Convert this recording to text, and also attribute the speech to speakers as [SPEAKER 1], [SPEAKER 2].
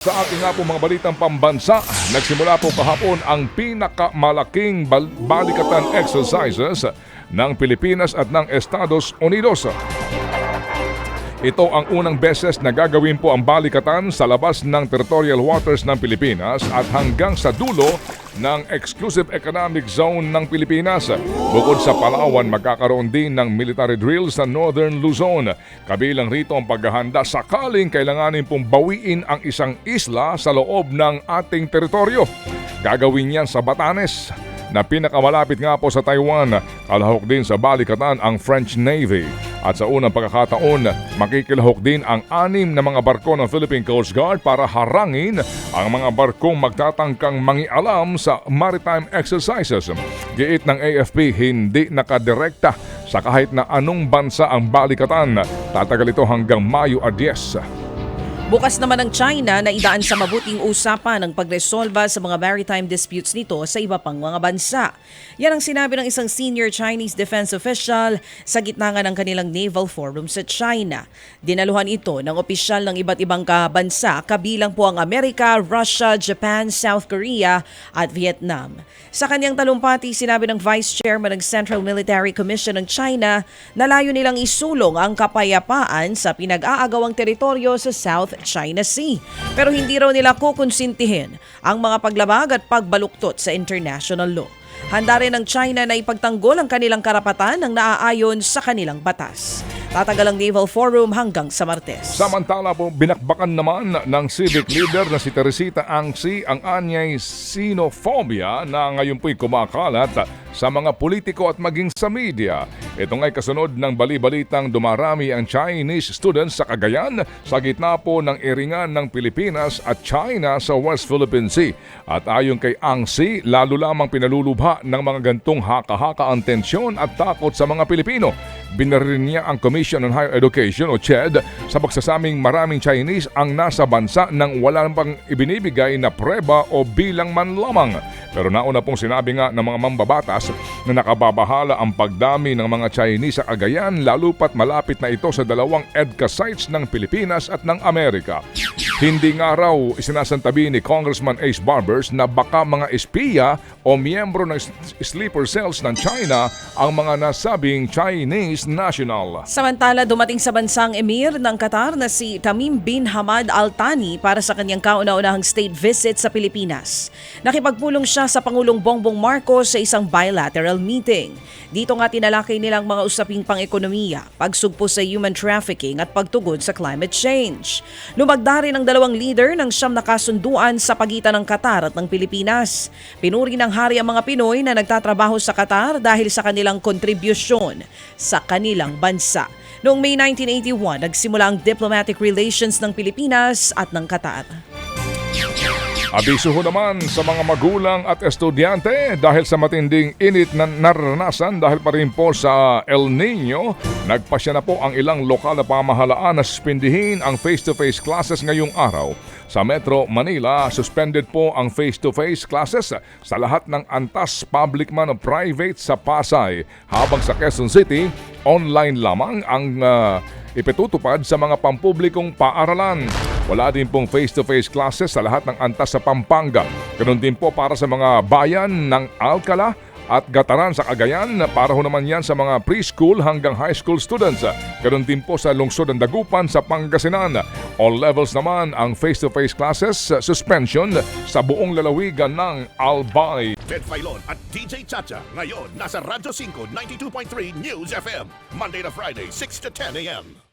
[SPEAKER 1] Sa ating nga po mga balitang pambansa, nagsimula po kahapon ang pinakamalaking bal- balikatan exercises ng Pilipinas at ng Estados Unidos. Ito ang unang beses na gagawin po ang balikatan sa labas ng territorial waters ng Pilipinas at hanggang sa dulo ng Exclusive Economic Zone ng Pilipinas. Bukod sa Palawan, magkakaroon din ng military drill sa Northern Luzon. Kabilang rito ang paghahanda sakaling kailanganin pong bawiin ang isang isla sa loob ng ating teritoryo. Gagawin yan sa Batanes na pinakamalapit nga po sa Taiwan. Kalahok din sa balikatan ang French Navy. At sa unang pagkakataon, makikilahok din ang anim na mga barko ng Philippine Coast Guard para harangin ang mga barkong magtatangkang mangialam sa maritime exercises. Giit ng AFP, hindi nakadirekta sa kahit na anong bansa ang balikatan. Tatagal ito hanggang Mayo 10.
[SPEAKER 2] Bukas naman ng China na idaan sa mabuting usapan ang pagresolba sa mga maritime disputes nito sa iba pang mga bansa. Yan ang sinabi ng isang senior Chinese defense official sa gitna nga ng kanilang naval forum sa China. Dinaluhan ito ng opisyal ng iba't ibang kabansa kabilang po ang Amerika, Russia, Japan, South Korea at Vietnam. Sa kanyang talumpati, sinabi ng Vice Chairman ng Central Military Commission ng China na layo nilang isulong ang kapayapaan sa pinag-aagawang teritoryo sa South China Sea. Pero hindi raw nila kukonsintihin ang mga paglabag at pagbaluktot sa international law. Handa rin ng China na ipagtanggol ang kanilang karapatan ng naaayon sa kanilang batas. Tatagal ang Naval Forum hanggang sa Martes.
[SPEAKER 1] Samantala po, binakbakan naman ng civic leader na si Teresita Angsi ang anyay sinophobia na ngayon po'y kumakalat sa mga politiko at maging sa media. Ito nga'y kasunod ng bali-balitang dumarami ang Chinese students sa Cagayan sa gitna po ng iringan ng Pilipinas at China sa West Philippine Sea. At ayon kay Angsi, lalo lamang pinalulubha ng mga gantong haka-haka ang tensyon at takot sa mga Pilipino. Binarin niya ang Commission on Higher Education o CHED sa pagsasaming maraming Chinese ang nasa bansa nang wala pang ibinibigay na preba o bilang man lamang. Pero nauna pong sinabi nga ng mga mambabatas na nakababahala ang pagdami ng mga Chinese sa Cagayan lalo pat malapit na ito sa dalawang EDCA sites ng Pilipinas at ng Amerika. Hindi nga raw isinasantabi ni Congressman Ace Barbers na baka mga espiya o miyembro ng sleeper cells ng China ang mga nasabing Chinese national.
[SPEAKER 2] Samantala, dumating sa bansang emir ng Qatar na si Tamim bin Hamad Al Thani para sa kanyang kauna-unahang state visit sa Pilipinas. Nakipagpulong siya sa Pangulong Bongbong Marcos sa isang bilateral meeting. Dito nga tinalakay nilang mga usaping pang-ekonomiya, pagsugpo sa human trafficking at pagtugod sa climate change. Lumagda rin ang dalawang leader ng siyam na kasunduan sa pagitan ng Qatar at ng Pilipinas. Pinuri ng hari ang mga Pinoy na nagtatrabaho sa Qatar dahil sa kanilang kontribusyon sa kanilang bansa. Noong May 1981, nagsimula ang diplomatic relations ng Pilipinas at ng Qatar.
[SPEAKER 1] Abiso ho naman sa mga magulang at estudyante dahil sa matinding init na naranasan dahil pa rin po sa El Nino, nagpasya na po ang ilang lokal na pamahalaan na suspindihin ang face-to-face classes ngayong araw. Sa Metro Manila, suspended po ang face-to-face classes sa lahat ng antas public man o private sa Pasay. Habang sa Quezon City, online lamang ang ah, ipitutupad sa mga pampublikong paaralan. Wala din pong face-to-face classes sa lahat ng antas sa Pampanga. Ganun din po para sa mga bayan ng Alcala at Gataran sa Cagayan para ho naman yan sa mga preschool hanggang high school students. Ganun din po sa lungsod ng Dagupan sa Pangasinan. All levels naman ang face-to-face classes suspension sa buong lalawigan ng Albay.
[SPEAKER 3] Ted Filon at DJ Chacha. Ngayon, nasa Radyo 5, 92.3 News FM. Monday to Friday, 6 to 10 a.m.